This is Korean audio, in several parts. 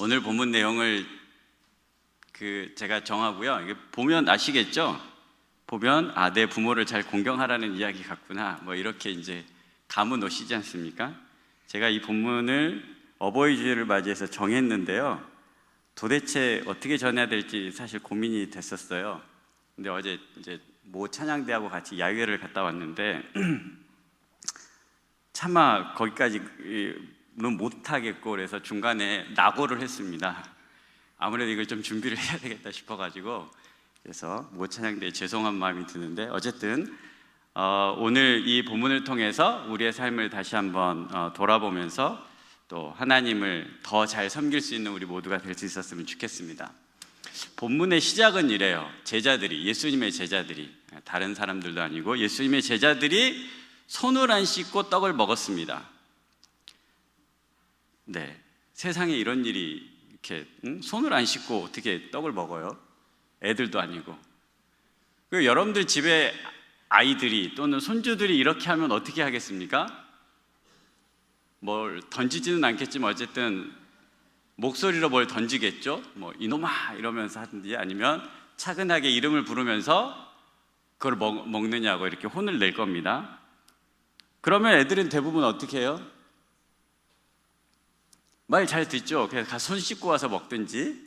오늘 본문 내용을 그 제가 정하고요. 이게 보면 아시겠죠? 보면 아 내 부모를 잘 공경하라는 이야기 같구나. 뭐 이렇게 이제 감은 오시지 않습니까? 제가 이 본문을 어버이 주일을 맞이해서 정했는데요. 도대체 어떻게 전해야 될지 사실 고민이 됐었어요. 근데 어제 이제 모 찬양대하고 같이 야유회를 갔다 왔는데 차마 거기까지는 못하겠고 그래서 중간에 낙오를 했습니다. 아무래도 이걸 좀 준비를 해야 되겠다 싶어가지고 그래서 모 찬양대에 죄송한 마음이 드는데 어쨌든 어, 오늘 이 본문을 통해서 우리의 삶을 다시 한번 어, 돌아보면서 또 하나님을 더 잘 섬길 수 있는 우리 모두가 될 수 있었으면 좋겠습니다. 본문의 시작은 이래요. 제자들이 예수님의 제자들이 다른 사람들도 아니고 예수님의 제자들이 손을 안 씻고 떡을 먹었습니다. 네, 세상에 이런 일이 이렇게 응? 손을 안 씻고 어떻게 떡을 먹어요? 애들도 아니고. 그 여러분들 집에 아이들이 또는 손주들이 이렇게 하면 어떻게 하겠습니까? 뭘 던지지는 않겠지만 어쨌든 목소리로 뭘 던지겠죠. 뭐 이놈아 이러면서 하든지 아니면 차근하게 이름을 부르면서 그걸 먹, 먹느냐고 이렇게 혼을 낼 겁니다. 그러면 애들은 대부분 어떻게 해요? 말 잘 듣죠. 그래서 손 씻고 와서 먹든지.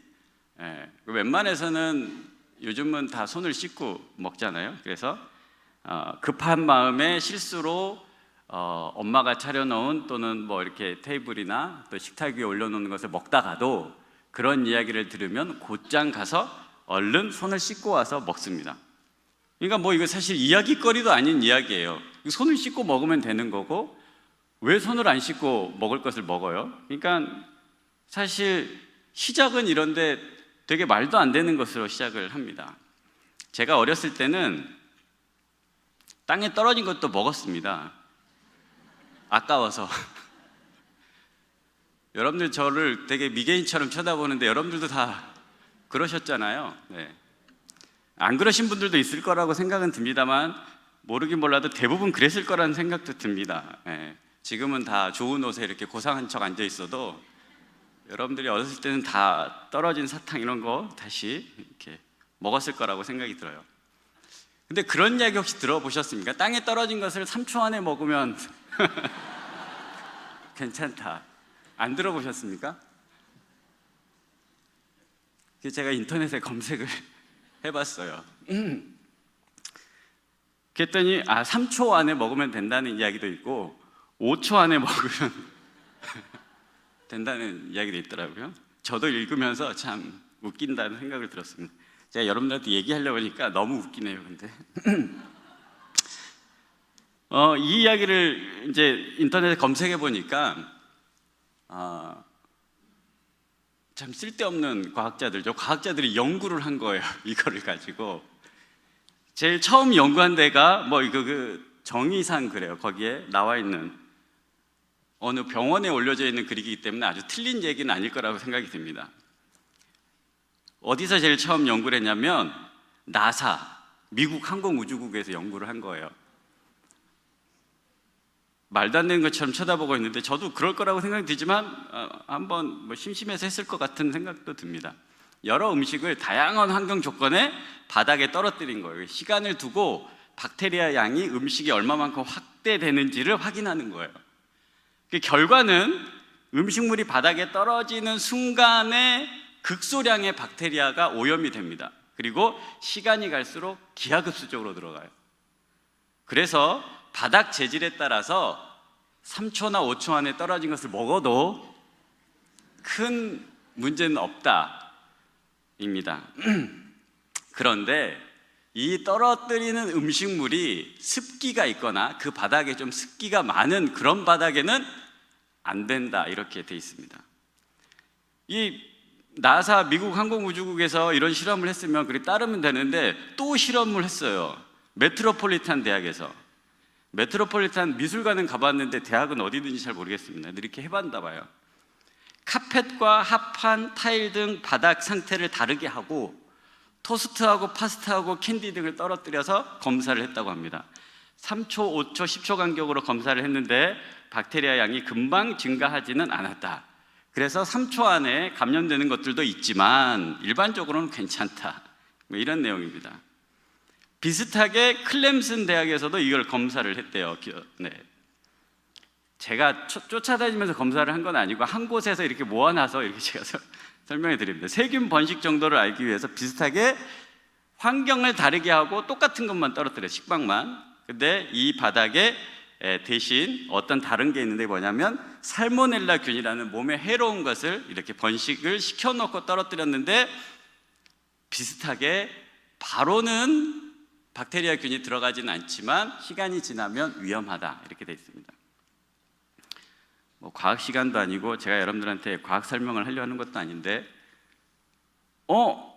예, 웬만해서는 요즘은 다 손을 씻고 먹잖아요. 그래서 어, 급한 마음에 실수로 어, 엄마가 차려놓은 또는 뭐 이렇게 테이블이나 또 식탁 위에 올려놓는 것을 먹다가도 그런 이야기를 들으면 곧장 가서 얼른 손을 씻고 와서 먹습니다. 그러니까 뭐 이거 사실 이야기거리도 아닌 이야기예요. 손을 씻고 먹으면 되는 거고 왜 손을 안 씻고 먹을 것을 먹어요? 그러니까 사실 시작은 이런데 되게 말도 안 되는 것으로 시작을 합니다. 제가 어렸을 때는 땅에 떨어진 것도 먹었습니다. 아까워서. 여러분들 저를 되게 미개인처럼 쳐다보는데 여러분들도 다 그러셨잖아요. 네. 안 그러신 분들도 있을 거라고 생각은 듭니다만 모르긴 몰라도 대부분 그랬을 거라는 생각도 듭니다. 예. 지금은 다 좋은 옷에 이렇게 고상한 척 앉아 있어도 여러분들이 어렸을 때는 다 떨어진 사탕 이런 거 다시 이렇게 먹었을 거라고 생각이 들어요. 근데 그런 이야기 혹시 들어보셨습니까? 땅에 떨어진 것을 3초 안에 먹으면 괜찮다. 안 들어보셨습니까? 제가 인터넷에 검색을 해봤어요. 그랬더니 아 3초 안에 먹으면 된다는 이야기도 있고 5초 안에 먹으면 된다는 이야기도 있더라고요. 저도 읽으면서 참 웃긴다는 생각을 들었습니다. 제가 여러분들한테 얘기하려고 하니까 너무 웃기네요. 근데 어, 이 이야기를 이제 인터넷에 검색해 보니까 아, 참 쓸데없는 과학자들죠. 과학자들이 연구를 한 거예요. 이거를 가지고 제일 처음 연구한 데가 뭐 이거 그 정의상 그래요. 거기에 나와 있는 어느 병원에 올려져 있는 글이기 때문에 아주 틀린 얘기는 아닐 거라고 생각이 듭니다. 어디서 제일 처음 연구를 했냐면 나사 미국 항공우주국에서 연구를 한 거예요. 말도 안 되는 것처럼 쳐다보고 있는데 저도 그럴 거라고 생각이 들지만 어, 한번 뭐 심심해서 했을 것 같은 생각도 듭니다. 여러 음식을 다양한 환경 조건에 바닥에 떨어뜨린 거예요. 시간을 두고 박테리아 양이 음식이 얼마만큼 확대되는지를 확인하는 거예요. 그 결과는 음식물이 바닥에 떨어지는 순간에 극소량의 박테리아가 오염이 됩니다. 그리고 시간이 갈수록 기하급수적으로 들어가요. 그래서 바닥 재질에 따라서 3초나 5초 안에 떨어진 것을 먹어도 큰 문제는 없다 입니다. 그런데 이 떨어뜨리는 음식물이 습기가 있거나 그 바닥에 좀 습기가 많은 그런 바닥에는 안 된다 이렇게 돼 있습니다. 이 나사 미국 항공우주국에서 이런 실험을 했으면 그리 따르면 되는데 또 실험을 했어요. 메트로폴리탄 대학에서 메트로폴리탄 미술관은 가봤는데 대학은 어디든지 잘 모르겠습니다. 이렇게 해봤나 봐요. 카펫과 합판, 타일 등 바닥 상태를 다르게 하고 토스트하고 파스타하고 캔디 등을 떨어뜨려서 검사를 했다고 합니다. 3초, 5초, 10초 간격으로 검사를 했는데 박테리아 양이 금방 증가하지는 않았다. 그래서 3초 안에 감염되는 것들도 있지만 일반적으로는 괜찮다. 뭐 이런 내용입니다. 비슷하게 클렘슨 대학에서도 이걸 검사를 했대요. 기- 네. 제가 쫓- 쫓아다니면서 검사를 한 건 아니고 한 곳에서 이렇게 모아놔서 이렇게 제가 설- 설명해 드립니다. 세균 번식 정도를 알기 위해서 비슷하게 환경을 다르게 하고 똑같은 것만 떨어뜨려 식빵만. 근데 이 바닥에 에, 대신 어떤 다른 게 있는데 뭐냐면 살모넬라 균이라는 몸에 해로운 것을 이렇게 번식을 시켜놓고 떨어뜨렸는데 비슷하게 바로는 박테리아 균이 들어가지는 않지만 시간이 지나면 위험하다 이렇게 돼 있습니다. 뭐 과학 시간도 아니고 제가 여러분들한테 과학 설명을 하려 하는 것도 아닌데 어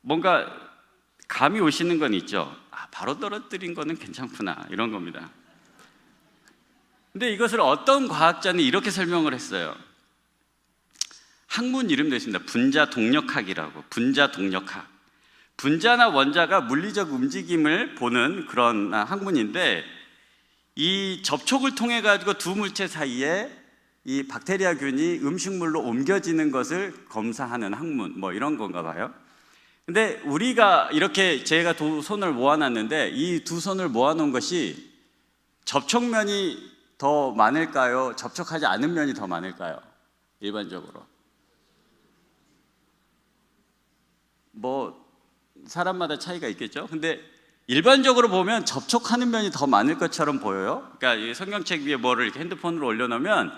뭔가 감이 오시는 건 있죠. 아, 바로 떨어뜨린 거는 괜찮구나 이런 겁니다. 근데 이것을 어떤 과학자는 이렇게 설명을 했어요. 학문 이름도 있습니다. 분자 동력학이라고. 분자 동력학. 분자나 원자가 물리적 움직임을 보는 그런 아, 학문인데 이 접촉을 통해 가지고 두 물체 사이에 이 박테리아균이 음식물로 옮겨지는 것을 검사하는 학문 뭐 이런 건가 봐요. 근데 우리가 이렇게 제가 두 손을 모아놨는데 이 두 손을 모아놓은 것이 접촉면이 더 많을까요? 접촉하지 않은 면이 더 많을까요? 일반적으로 뭐 사람마다 차이가 있겠죠. 근데 일반적으로 보면 접촉하는 면이 더 많을 것처럼 보여요. 그러니까 이 성경책 위에 뭐를 이렇게 핸드폰으로 올려놓으면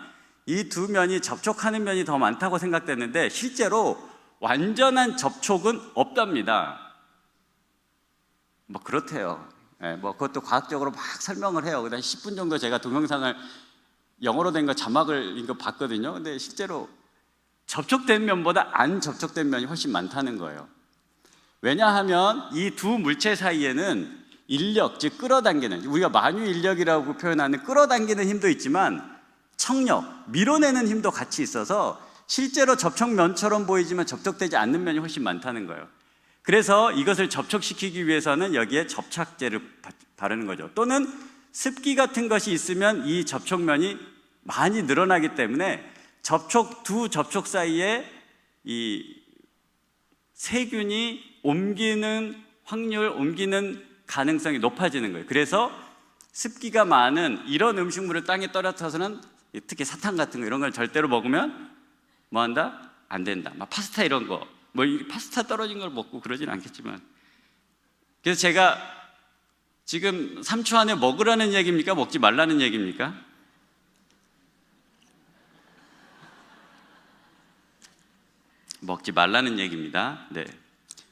이 두 면이 접촉하는 면이 더 많다고 생각되는데 실제로 완전한 접촉은 없답니다. 뭐 그렇대요. 예, 뭐 그것도 과학적으로 막 설명을 해요. 그다음 10분 정도 제가 동영상을 영어로 된 거 자막을 이거 봤거든요. 근데 실제로 접촉된 면보다 안 접촉된 면이 훨씬 많다는 거예요. 왜냐하면 이 두 물체 사이에는 인력, 즉 끌어당기는 우리가 만유 인력이라고 표현하는 끌어당기는 힘도 있지만 청력, 밀어내는 힘도 같이 있어서 실제로 접촉면처럼 보이지만 접촉되지 않는 면이 훨씬 많다는 거예요. 그래서 이것을 접촉시키기 위해서는 여기에 접착제를 바- 바르는 거죠. 또는 습기 같은 것이 있으면 이 접촉면이 많이 늘어나기 때문에 접촉 두 접촉 사이에 이 세균이 옮기는 확률, 옮기는 가능성이 높아지는 거예요. 그래서 습기가 많은 이런 음식물을 땅에 떨어뜨려서는 특히 사탕 같은 거 이런 걸 절대로 먹으면 뭐 한다? 안 된다. 막 파스타 이런 거. 뭐이 파스타 떨어진 걸 먹고 그러진 않겠지만. 그래서 제가 지금 3초 안에 먹으라는 얘기입니까? 먹지 말라는 얘기입니까? 먹지 말라는 얘기입니다. 네.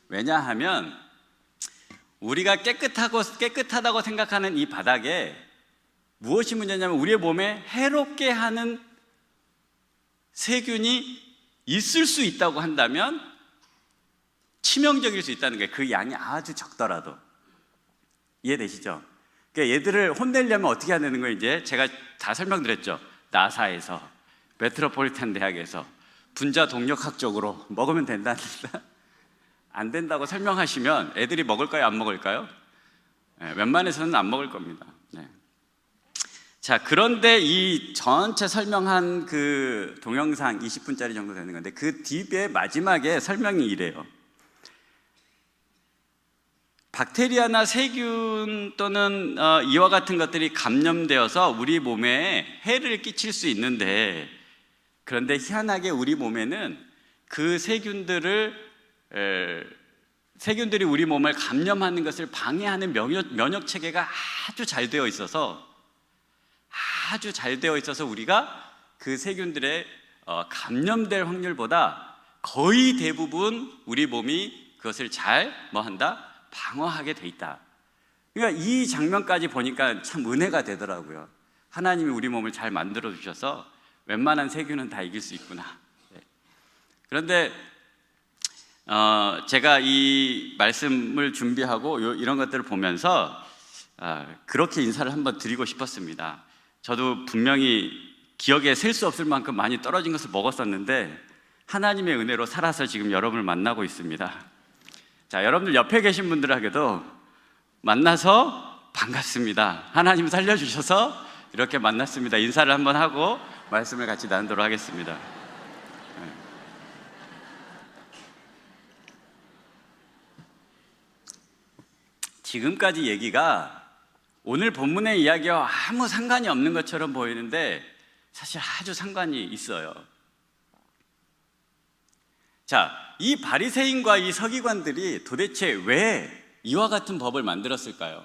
왜냐하면 우리가 깨끗하고 깨끗하다고 생각하는 이 바닥에 무엇이 문제냐면 우리의 몸에 해롭게 하는 세균이 있을 수 있다고 한다면 치명적일 수 있다는 게 그 양이 아주 적더라도 이해되시죠? 그러니까 얘들을 혼내려면 어떻게 해야 되는 거예요? 이제 제가 다 설명드렸죠. 나사에서 메트로폴리탄 대학에서 분자 동력학 적으로 먹으면 된다는 안 된다고 설명하시면 애들이 먹을까요? 안 먹을까요? 네, 웬만해서는 안 먹을 겁니다. 네. 자, 그런데 이 전체 설명한 그 동영상 20분짜리 정도 되는 건데 그 뒤에 마지막에 설명이 이래요. 박테리아나 세균 또는 어, 이와 같은 것들이 감염되어서 우리 몸에 해를 끼칠 수 있는데 그런데 희한하게 우리 몸에는 그 세균들을 에, 세균들이 우리 몸을 감염하는 것을 방해하는 면역, 면역 체계가 아주 잘 되어 있어서 아주 잘 되어 있어서 우리가 그 세균들의 어, 감염될 확률보다 거의 대부분 우리 몸이 그것을 잘 뭐 한다 방어하게 돼 있다. 그러니까 이 장면까지 보니까 참 은혜가 되더라고요. 하나님이 우리 몸을 잘 만들어 주셔서 웬만한 세균은 다 이길 수 있구나. 네. 그런데 어, 제가 이 말씀을 준비하고 요- 이런 것들을 보면서 아, 그렇게 인사를 한번 드리고 싶었습니다. 저도 분명히 기억에 셀 수 없을 만큼 많이 떨어진 것을 먹었었는데 하나님의 은혜로 살아서 지금 여러분을 만나고 있습니다. 자, 여러분들 옆에 계신 분들에게도 만나서 반갑습니다. 하나님 살려주셔서 이렇게 만났습니다. 인사를 한번 하고 말씀을 같이 나누도록 하겠습니다. 네. 지금까지 얘기가 오늘 본문의 이야기와 아무 상관이 없는 것처럼 보이는데 사실 아주 상관이 있어요. 자, 이 바리새인과 이 서기관들이 도대체 왜 이와 같은 법을 만들었을까요?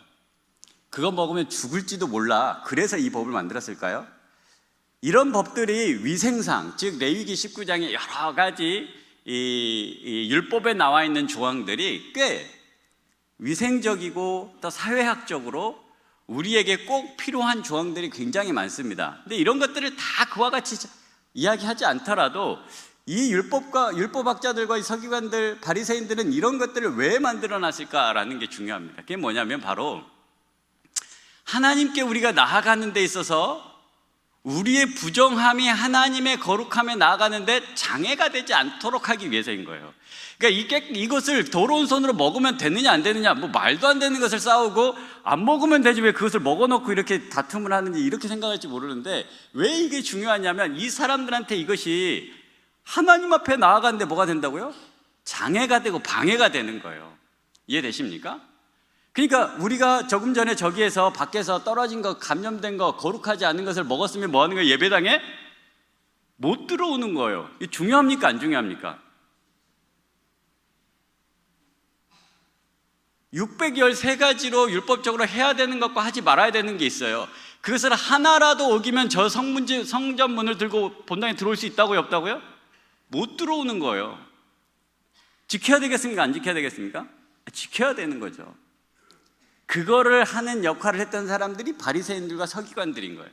그거 먹으면 죽을지도 몰라. 그래서 이 법을 만들었을까요? 이런 법들이 위생상, 즉 레위기 19장에 여러 가지 이, 이 율법에 나와 있는 조항들이 꽤 위생적이고 또 사회학적으로 우리에게 꼭 필요한 조항들이 굉장히 많습니다. 근데 이런 것들을 다 그와 같이 이야기하지 않더라도 이 율법과 율법학자들과 이 서기관들, 바리새인들은 이런 것들을 왜 만들어 놨을까라는 게 중요합니다. 그게 뭐냐면 바로 하나님께 우리가 나아가는 데 있어서 우리의 부정함이 하나님의 거룩함에 나아가는데 장애가 되지 않도록 하기 위해서인 거예요. 그러니까 이게, 이것을 더러운 손으로 먹으면 되느냐 안 되느냐 뭐 말도 안 되는 것을 싸우고 안 먹으면 되지 왜 그것을 먹어놓고 이렇게 다툼을 하는지 이렇게 생각할지 모르는데 왜 이게 중요하냐면 이 사람들한테 이것이 하나님 앞에 나아가는데 뭐가 된다고요? 장애가 되고 방해가 되는 거예요. 이해되십니까? 그러니까 우리가 조금 전에 저기에서 밖에서 떨어진 거, 감염된 거, 거룩하지 않은 것을 먹었으면 뭐 하는 거예요? 예배당에 못 들어오는 거예요. 이 중요합니까? 안 중요합니까? 613가지로 율법적으로 해야 되는 것과 하지 말아야 되는 게 있어요. 그것을 하나라도 어기면 저 성문지, 성전문을 들고 본당에 들어올 수 있다고요? 없다고요? 못 들어오는 거예요. 지켜야 되겠습니까? 안 지켜야 되겠습니까? 지켜야 되는 거죠. 그거를 하는 역할을 했던 사람들이 바리새인들과 서기관들인 거예요.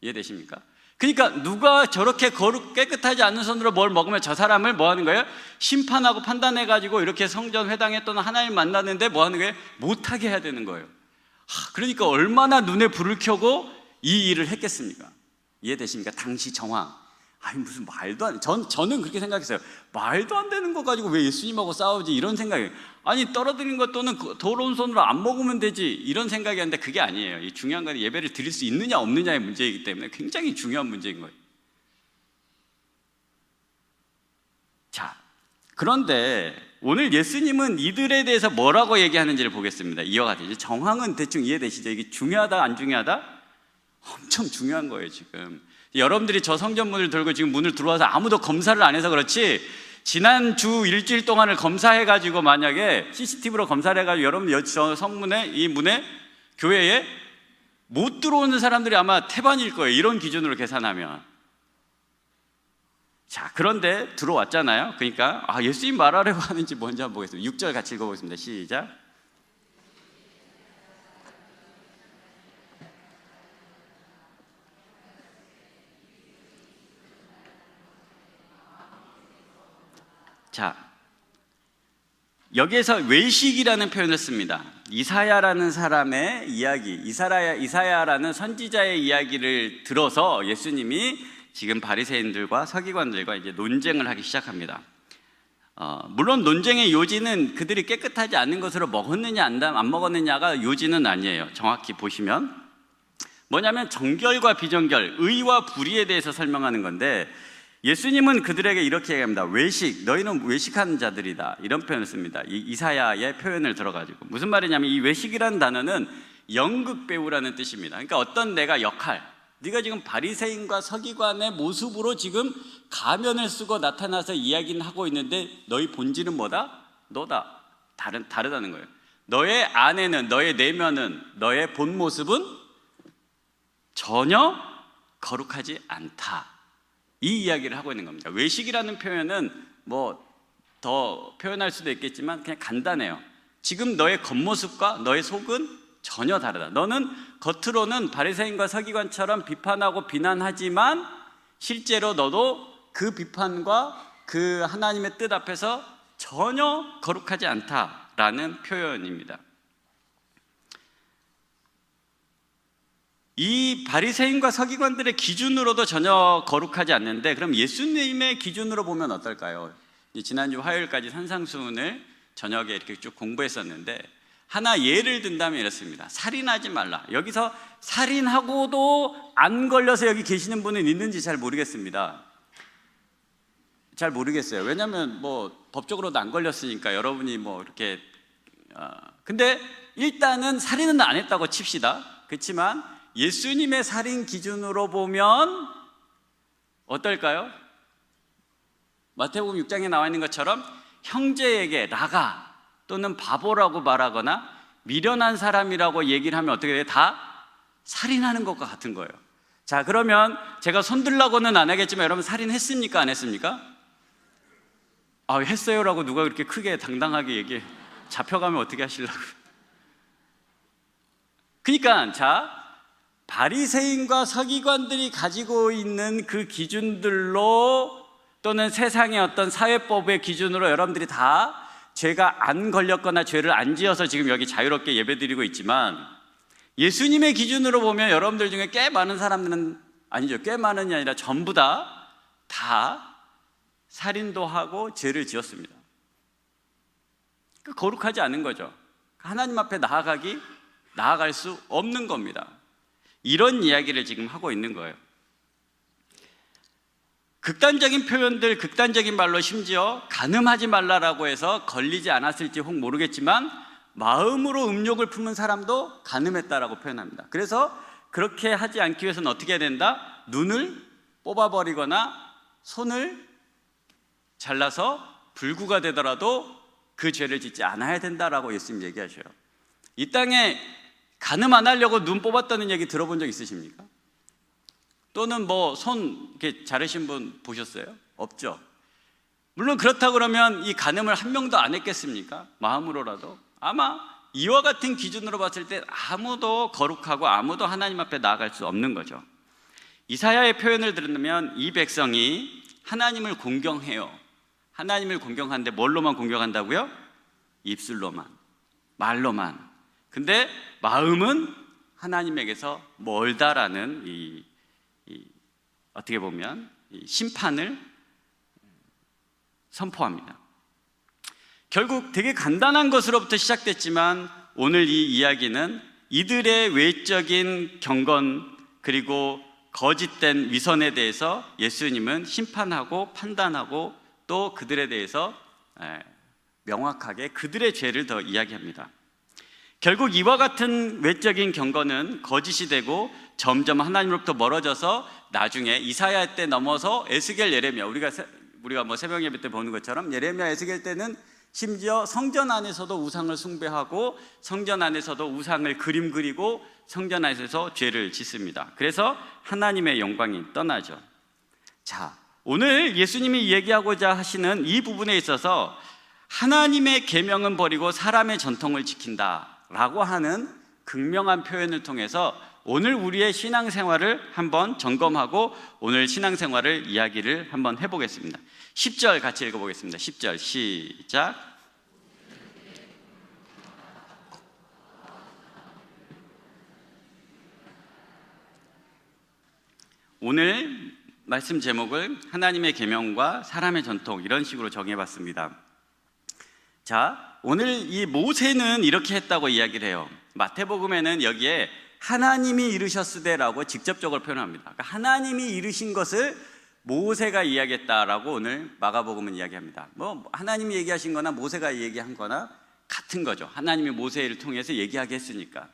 이해되십니까? 그러니까 누가 저렇게 거룩 깨끗하지 않은 손으로 뭘 먹으면 저 사람을 뭐 하는 거예요? 심판하고 판단해 가지고 이렇게 성전 회당에 또는 하나님 만나는데 뭐 하는 거예요? 못하게 해야 되는 거예요. 하, 그러니까 얼마나 눈에 불을 켜고 이 일을 했겠습니까? 이해되십니까? 당시 정황. 아니 무슨 말도 안 전, 저는 그렇게 생각했어요. 말도 안 되는 거 가지고 왜 예수님하고 싸우지 이런 생각이 아니 떨어뜨린 것 또는 그 더러운 손으로 안 먹으면 되지 이런 생각이었는데 그게 아니에요. 이 중요한 건 예배를 드릴 수 있느냐 없느냐의 문제이기 때문에 굉장히 중요한 문제인 거예요. 자, 그런데 오늘 예수님은 이들에 대해서 뭐라고 얘기하는지를 보겠습니다. 같이 정황은 대충 이해되시죠? 이게 중요하다 안 중요하다? 엄청 중요한 거예요 지금. 여러분들이 저 성전문을 들고 지금 문을 들어와서 아무도 검사를 안 해서 그렇지 지난 주 일주일 동안을 검사해 가지고 만약에 CCTV로 검사를 해 가지고 여러분 저 성문에 이 문에 교회에 못 들어오는 사람들이 아마 태반일 거예요. 이런 기준으로 계산하면. 자, 그런데 들어왔잖아요. 그러니까 아, 예수님 말하려고 하는지 뭔지 한번 보겠습니다. 6절 같이 읽어 보겠습니다. 시작. 자, 여기에서 외식이라는 표현을 씁니다. 이사야라는 사람의 이야기, 이사야, 이사야라는 선지자의 이야기를 들어서 예수님이 지금 바리새인들과 서기관들과 이제 논쟁을 하기 시작합니다. 어, 물론 논쟁의 요지는 그들이 깨끗하지 않은 것으로 먹었느냐 안, 안 먹었느냐가 요지는 아니에요. 정확히 보시면 뭐냐면 정결과 비정결, 의와 불의에 대해서 설명하는 건데 예수님은 그들에게 이렇게 얘기합니다. 외식, 너희는 외식하는 자들이다. 이런 표현을 씁니다. 이 이사야의 표현을 들어가지고 무슨 말이냐면 이 외식이라는 단어는 연극 배우라는 뜻입니다. 그러니까 어떤 내가 역할, 네가 지금 바리새인과 서기관의 모습으로 지금 가면을 쓰고 나타나서 이야기는 하고 있는데 너희 본질은 뭐다? 너다. 다른 다르다는 거예요. 너의 안에는 너의 내면은 너의 본 모습은 전혀 거룩하지 않다. 이 이야기를 하고 있는 겁니다. 외식이라는 표현은 뭐 더 표현할 수도 있겠지만 그냥 간단해요. 지금 너의 겉모습과 너의 속은 전혀 다르다. 너는 겉으로는 바리새인과 서기관처럼 비판하고 비난하지만 실제로 너도 그 비판과 그 하나님의 뜻 앞에서 전혀 거룩하지 않다라는 표현입니다. 이 바리새인과 서기관들의 기준으로도 전혀 거룩하지 않는데 그럼 예수님의 기준으로 보면 어떨까요? 지난주 화요일까지 산상수훈을 저녁에 이렇게 쭉 공부했었는데 하나 예를 든다면 이렇습니다. 살인하지 말라. 여기서 살인하고도 안 걸려서 여기 계시는 분은 있는지 잘 모르겠습니다. 잘 모르겠어요. 왜냐하면 뭐 법적으로도 안 걸렸으니까 여러분이 뭐 이렇게 어, 근데 일단은 살인은 안 했다고 칩시다. 그렇지만 예수님의 살인 기준으로 보면 어떨까요? 마태복음 6장에 나와 있는 것처럼 형제에게 라가 또는 바보라고 말하거나 미련한 사람이라고 얘기를 하면 어떻게 돼요? 다 살인하는 것과 같은 거예요. 자, 그러면 제가 손들라고는 안 하겠지만 여러분 살인했습니까? 안 했습니까? 아, 했어요라고 누가 그렇게 크게 당당하게 얘기해. 잡혀가면 어떻게 하시려고. 그러니까 자, 바리새인과 서기관들이 가지고 있는 그 기준들로 또는 세상의 어떤 사회법의 기준으로 여러분들이 다 죄가 안 걸렸거나 죄를 안 지어서 지금 여기 자유롭게 예배드리고 있지만 예수님의 기준으로 보면 여러분들 중에 꽤 많은 사람들은 아니죠. 꽤 많은이 아니라 전부 다 다 살인도 하고 죄를 지었습니다. 그 거룩하지 않은 거죠. 하나님 앞에 나아가기 나아갈 수 없는 겁니다. 이런 이야기를 지금 하고 있는 거예요. 극단적인 표현들, 극단적인 말로 심지어 가늠하지 말라라고 해서 걸리지 않았을지 혹 모르겠지만 마음으로 음욕을 품은 사람도 가늠했다라고 표현합니다. 그래서 그렇게 하지 않기 위해서는 어떻게 해야 된다? 눈을 뽑아버리거나 손을 잘라서 불구가 되더라도 그 죄를 짓지 않아야 된다라고 예수님 얘기하셔요. 이 땅에 가늠 안 하려고 눈 뽑았다는 얘기 들어본 적 있으십니까? 또는 뭐 손 이렇게 자르신 분 보셨어요? 없죠. 물론 그렇다 그러면 이 간음을 한 명도 안 했겠습니까? 마음으로라도 아마 이와 같은 기준으로 봤을 때 아무도 거룩하고 아무도 하나님 앞에 나아갈 수 없는 거죠. 이사야의 표현을 들으면 이 백성이 하나님을 공경해요. 하나님을 공경하는데 뭘로만 공경한다고요? 입술로만, 말로만. 근데 마음은 하나님에게서 멀다라는 이, 이 어떻게 보면 이 심판을 선포합니다. 결국 되게 간단한 것으로부터 시작됐지만 오늘 이 이야기는 이들의 외적인 경건 그리고 거짓된 위선에 대해서 예수님은 심판하고 판단하고 또 그들에 대해서 에, 명확하게 그들의 죄를 더 이야기합니다. 결국 이와 같은 외적인 경건은 거짓이 되고 점점 하나님으로부터 멀어져서 나중에 이사야 때 넘어서 에스겔 예레미야 우리가 세- 우리가 뭐 새벽 예배 때 보는 것처럼 예레미야 에스겔 때는 심지어 성전 안에서도 우상을 숭배하고 성전 안에서도 우상을 그림 그리고 성전 안에서 죄를 짓습니다. 그래서 하나님의 영광이 떠나죠. 자, 오늘 예수님이 얘기하고자 하시는 이 부분에 있어서 하나님의 계명은 버리고 사람의 전통을 지킨다 라고 하는 극명한 표현을 통해서 오늘 우리의 신앙생활을 한번 점검하고 오늘 신앙생활을 이야기를 한번 해보겠습니다. 10절 같이 읽어보겠습니다. 10절 시작. 오늘 말씀 제목을 하나님의 계명과 사람의 전통 이런 식으로 정해봤습니다. 자, 오늘 이 모세는 이렇게 했다고 이야기를 해요. 마태복음에는 여기에 하나님이 이르셨으되라고 직접적으로 표현합니다. 그러니까 하나님이 이르신 것을 모세가 이야기했다라고 오늘 마가복음은 이야기합니다. 뭐 하나님이 얘기하신 거나 모세가 얘기한 거나 같은 거죠. 하나님이 모세를 통해서 얘기하게 했으니까.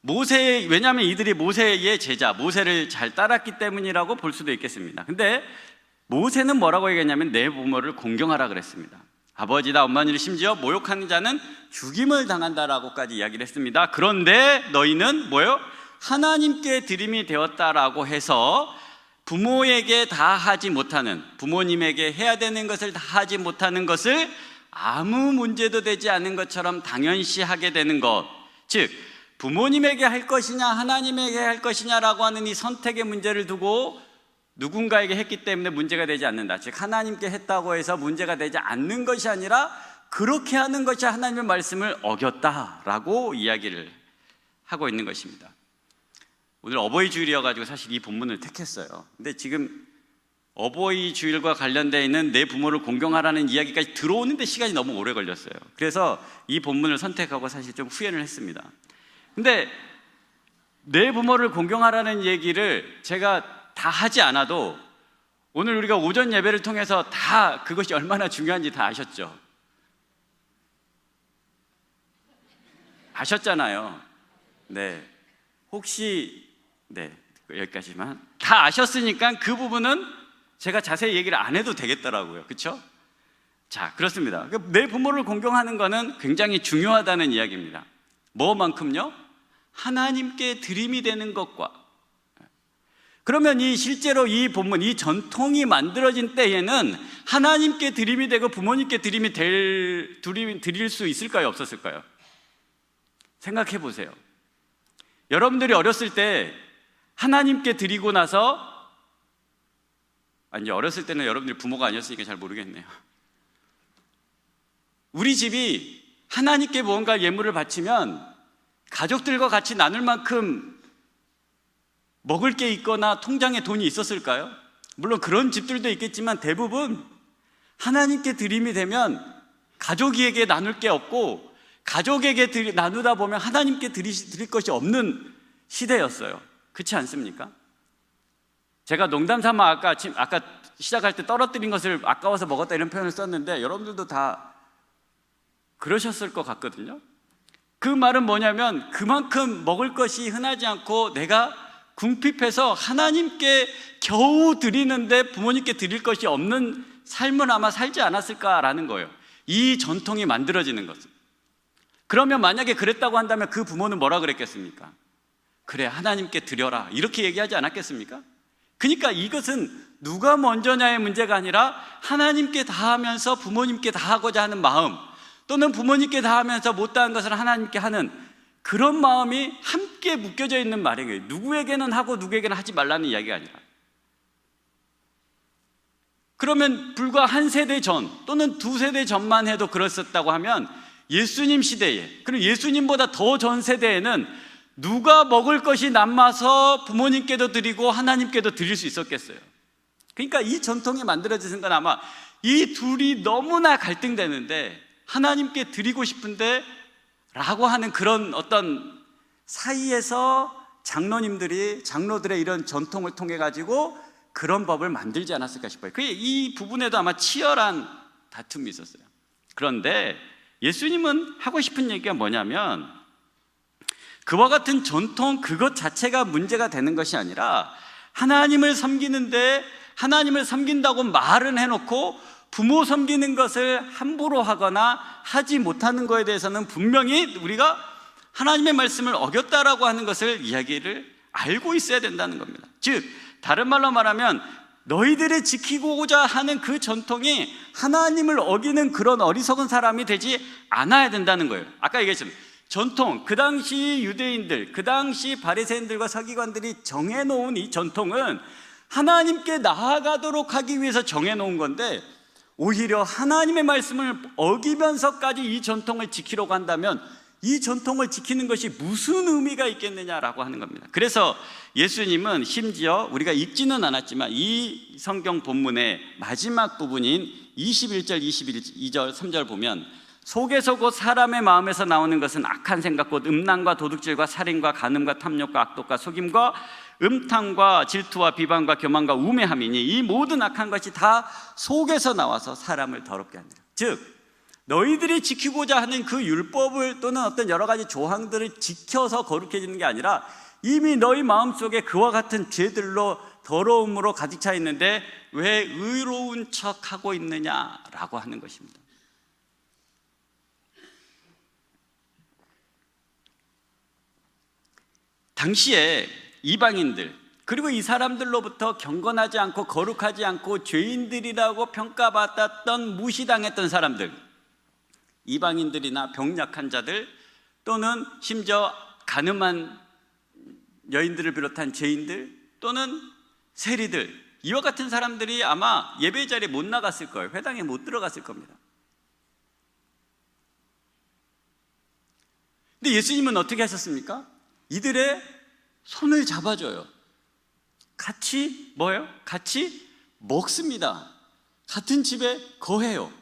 모세 왜냐하면 이들이 모세의 제자 모세를 잘 따랐기 때문이라고 볼 수도 있겠습니다. 근데 모세는 뭐라고 얘기했냐면 내 부모를 공경하라 그랬습니다. 아버지나 어머니를 심지어 모욕하는 자는 죽임을 당한다라고까지 이야기를 했습니다. 그런데 너희는 뭐요? 하나님께 드림이 되었다라고 해서 부모에게 다 하지 못하는 부모님에게 해야 되는 것을 다 하지 못하는 것을 아무 문제도 되지 않은 것처럼 당연시 하게 되는 것. 즉 부모님에게 할 것이냐 하나님에게 할 것이냐라고 하는 이 선택의 문제를 두고 누군가에게 했기 때문에 문제가 되지 않는다. 즉 하나님께 했다고 해서 문제가 되지 않는 것이 아니라 그렇게 하는 것이 하나님의 말씀을 어겼다라고 이야기를 하고 있는 것입니다. 오늘 어버이 주일이어 가지고 사실 이 본문을 택했어요. 근데 지금 어버이 주일과 관련되어 있는 내 부모를 공경하라는 이야기까지 들어오는데 시간이 너무 오래 걸렸어요. 그래서 이 본문을 선택하고 사실 좀 후회를 했습니다. 근데 내 부모를 공경하라는 얘기를 제가 다 하지 않아도 오늘 우리가 오전 예배를 통해서 다 그것이 얼마나 중요한지 다 아셨죠? 아셨잖아요. 네. 혹시 네 여기까지만 다 아셨으니까 그 부분은 제가 자세히 얘기를 안 해도 되겠더라고요. 그렇죠? 자 그렇습니다. 그내 부모를 공경하는 것은 굉장히 중요하다는 이야기입니다. 뭐만큼요? 하나님께 드림이 되는 것과 그러면 이 실제로 이 본문 이 전통이 만들어진 때에는 하나님께 드림이 되고 부모님께 드림이 될 드림 드릴 수 있을까요 없었을까요? 생각해 보세요. 여러분들이 어렸을 때 하나님께 드리고 나서 아니 어렸을 때는 여러분들이 부모가 아니었으니까 잘 모르겠네요. 우리 집이 하나님께 무언가 예물을 바치면 가족들과 같이 나눌 만큼 먹을 게 있거나 통장에 돈이 있었을까요? 물론 그런 집들도 있겠지만 대부분 하나님께 드림이 되면 가족에게 나눌 게 없고 가족에게 드리- 나누다 보면 하나님께 드리, 드릴 것이 없는 시대였어요. 그렇지 않습니까? 제가 농담 삼아 아까 지- 아까 시작할 때 떨어뜨린 것을 아까워서 먹었다 이런 표현을 썼는데 여러분들도 다 그러셨을 것 같거든요. 그 말은 뭐냐면 그만큼 먹을 것이 흔하지 않고 내가 궁핍해서 하나님께 겨우 드리는데 부모님께 드릴 것이 없는 삶을 아마 살지 않았을까라는 거예요. 이 전통이 만들어지는 것은. 그러면 만약에 그랬다고 한다면 그 부모는 뭐라 그랬겠습니까? 그래, 하나님께 드려라. 이렇게 얘기하지 않았겠습니까? 그러니까 이것은 누가 먼저냐의 문제가 아니라 하나님께 다 하면서 부모님께 다 하고자 하는 마음 또는 부모님께 다 하면서 못다한 것을 하나님께 하는 그런 마음이 함께 묶여져 있는 말이에요. 누구에게는 하고 누구에게는 하지 말라는 이야기가 아니라. 그러면 불과 한 세대 전 또는 두 세대 전만 해도 그랬었다고 하면 예수님 시대에 그리고 예수님보다 더 전 세대에는 누가 먹을 것이 남아서 부모님께도 드리고 하나님께도 드릴 수 있었겠어요. 그러니까 이 전통이 만들어진 건 아마 이 둘이 너무나 갈등되는데 하나님께 드리고 싶은데 라고 하는 그런 어떤 사이에서 장로님들이 장로들의 이런 전통을 통해 가지고 그런 법을 만들지 않았을까 싶어요. 그이 부분에도 아마 치열한 다툼이 있었어요. 그런데 예수님은 하고 싶은 얘기가 뭐냐면 그와 같은 전통 그것 자체가 문제가 되는 것이 아니라 하나님을 섬기는데 하나님을 섬긴다고 말은 해놓고 부모 섬기는 것을 함부로 하거나 하지 못하는 것에 대해서는 분명히 우리가 하나님의 말씀을 어겼다라고 하는 것을 이야기를 알고 있어야 된다는 겁니다. 즉 다른 말로 말하면 너희들이 지키고자 하는 그 전통이 하나님을 어기는 그런 어리석은 사람이 되지 않아야 된다는 거예요. 아까 얘기했지만 전통 그 당시 유대인들 그 당시 바리새인들과 서기관들이 정해놓은 이 전통은 하나님께 나아가도록 하기 위해서 정해놓은 건데 오히려 하나님의 말씀을 어기면서까지 이 전통을 지키려고 한다면 이 전통을 지키는 것이 무슨 의미가 있겠느냐라고 하는 겁니다. 그래서 예수님은 심지어 우리가 읽지는 않았지만 이 성경 본문의 마지막 부분인 21절, 22절, 3절 보면 속에서 곧 사람의 마음에서 나오는 것은 악한 생각 곧 음란과 도둑질과 살인과 간음과 탐욕과 악독과 속임과 음탕과 질투와 비방과 교만과 우매함이니 이 모든 악한 것이 다 속에서 나와서 사람을 더럽게 하니라. 즉 너희들이 지키고자 하는 그 율법을 또는 어떤 여러 가지 조항들을 지켜서 거룩해지는 게 아니라 이미 너희 마음속에 그와 같은 죄들로 더러움으로 가득 차 있는데 왜 의로운 척 하고 있느냐라고 하는 것입니다. 당시에 이방인들 그리고 이 사람들로부터 경건하지 않고 거룩하지 않고 죄인들이라고 평가받았던 무시당했던 사람들 이방인들이나 병약한 자들 또는 심지어 가늠한 여인들을 비롯한 죄인들 또는 세리들 이와 같은 사람들이 아마 예배 자리에 못 나갔을 거예요. 회당에 못 들어갔을 겁니다. 근데 예수님은 어떻게 하셨습니까? 이들의 손을 잡아줘요. 같이 뭐예요? 같이 먹습니다. 같은 집에 거해요.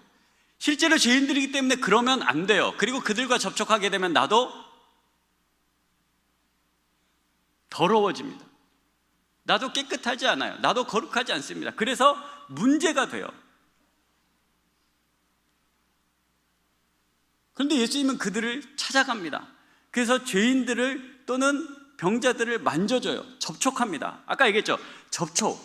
실제로 죄인들이기 때문에 그러면 안 돼요. 그리고 그들과 접촉하게 되면 나도 더러워집니다. 나도 깨끗하지 않아요. 나도 거룩하지 않습니다. 그래서 문제가 돼요. 그런데 예수님은 그들을 찾아갑니다. 그래서 죄인들을 또는 병자들을 만져줘요. 접촉합니다. 아까 얘기했죠. 접촉.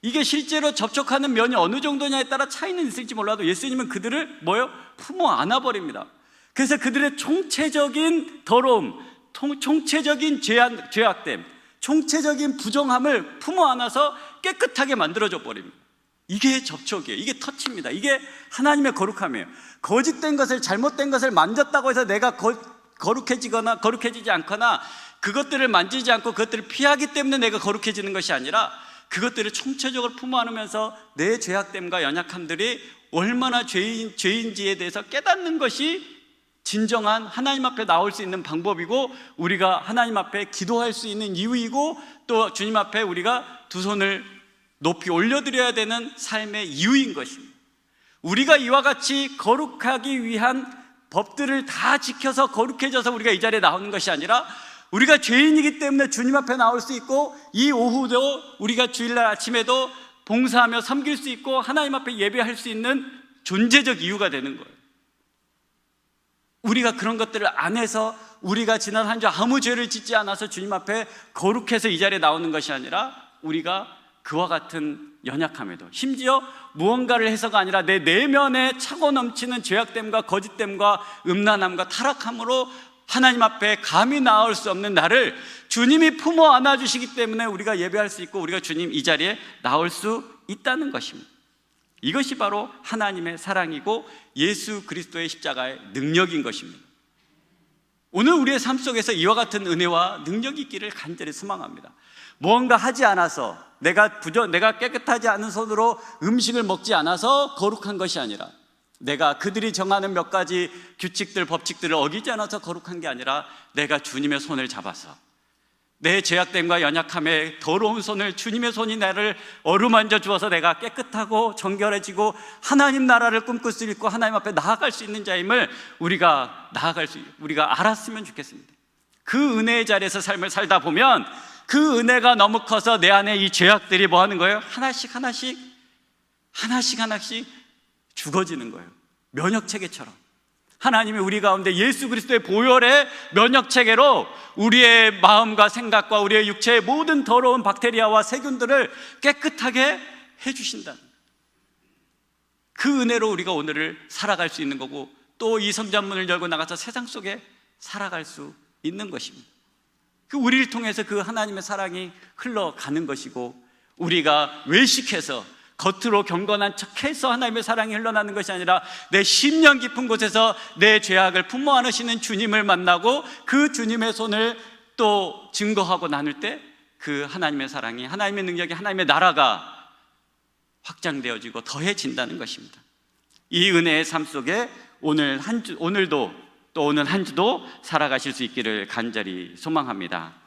이게 실제로 접촉하는 면이 어느 정도냐에 따라 차이는 있을지 몰라도 예수님은 그들을 뭐요? 품어 안아버립니다. 그래서 그들의 총체적인 더러움, 통- 총체적인 죄악, 죄악됨, 총체적인 부정함을 품어 안아서 깨끗하게 만들어줘 버립니다. 이게 접촉이에요. 이게 터치입니다. 이게 하나님의 거룩함이에요. 거짓된 것을 잘못된 것을 만졌다고 해서 내가 거, 거룩해지거나 거룩해지지 않거나 그것들을 만지지 않고 그것들을 피하기 때문에 내가 거룩해지는 것이 아니라 그것들을 총체적으로 품어 안으면서 내 죄악됨과 연약함들이 얼마나 죄인, 죄인지에 대해서 깨닫는 것이 진정한 하나님 앞에 나올 수 있는 방법이고 우리가 하나님 앞에 기도할 수 있는 이유이고 또 주님 앞에 우리가 두 손을 높이 올려드려야 되는 삶의 이유인 것입니다. 우리가 이와 같이 거룩하기 위한 법들을 다 지켜서 거룩해져서 우리가 이 자리에 나오는 것이 아니라 우리가 죄인이기 때문에 주님 앞에 나올 수 있고 이 오후도 우리가 주일날 아침에도 봉사하며 섬길 수 있고 하나님 앞에 예배할 수 있는 존재적 이유가 되는 거예요. 우리가 그런 것들을 안 해서 우리가 지난 한 주 아무 죄를 짓지 않아서 주님 앞에 거룩해서 이 자리에 나오는 것이 아니라 우리가 그와 같은 연약함에도 심지어 무언가를 해서가 아니라 내 내면에 차고 넘치는 죄악됨과 거짓됨과 음란함과 타락함으로 하나님 앞에 감히 나올 수 없는 나를 주님이 품어 안아 주시기 때문에 우리가 예배할 수 있고 우리가 주님 이 자리에 나올 수 있다는 것입니다. 이것이 바로 하나님의 사랑이고 예수 그리스도의 십자가의 능력인 것입니다. 오늘 우리의 삶 속에서 이와 같은 은혜와 능력이 있기를 간절히 소망합니다. 무언가 하지 않아서 내가 부정, 내가 깨끗하지 않은 손으로 음식을 먹지 않아서 거룩한 것이 아니라 내가 그들이 정하는 몇 가지 규칙들, 법칙들을 어기지 않아서 거룩한 게 아니라 내가 주님의 손을 잡아서 내 죄악됨과 연약함에 더러운 손을 주님의 손이 나를 어루만져 주어서 내가 깨끗하고 정결해지고 하나님 나라를 꿈꿀 수 있고 하나님 앞에 나아갈 수 있는 자임을 우리가 나아갈 수 우리가 알았으면 좋겠습니다. 그 은혜의 자리에서 삶을 살다 보면 그 은혜가 너무 커서 내 안에 이 죄악들이 뭐 하는 거예요? 하나씩 하나씩 하나씩 하나씩 죽어지는 거예요. 면역 체계처럼. 하나님이 우리 가운데 예수 그리스도의 보혈의 면역 체계로 우리의 마음과 생각과 우리의 육체의 모든 더러운 박테리아와 세균들을 깨끗하게 해 주신다. 그 은혜로 우리가 오늘을 살아갈 수 있는 거고 또 이 성전문을 열고 나가서 세상 속에 살아갈 수 있는 것입니다. 그 우리를 통해서 그 하나님의 사랑이 흘러가는 것이고 우리가 외식해서 겉으로 경건한 척해서 하나님의 사랑이 흘러나는 것이 아니라 내 심령 깊은 곳에서 내 죄악을 품어 안으시는 주님을 만나고 그 주님의 손을 또 증거하고 나눌 때 그 하나님의 사랑이 하나님의 능력이 하나님의 나라가 확장되어지고 더해진다는 것입니다. 이 은혜의 삶 속에 오늘 한 주, 오늘도 또 오늘 한 주도 살아가실 수 있기를 간절히 소망합니다.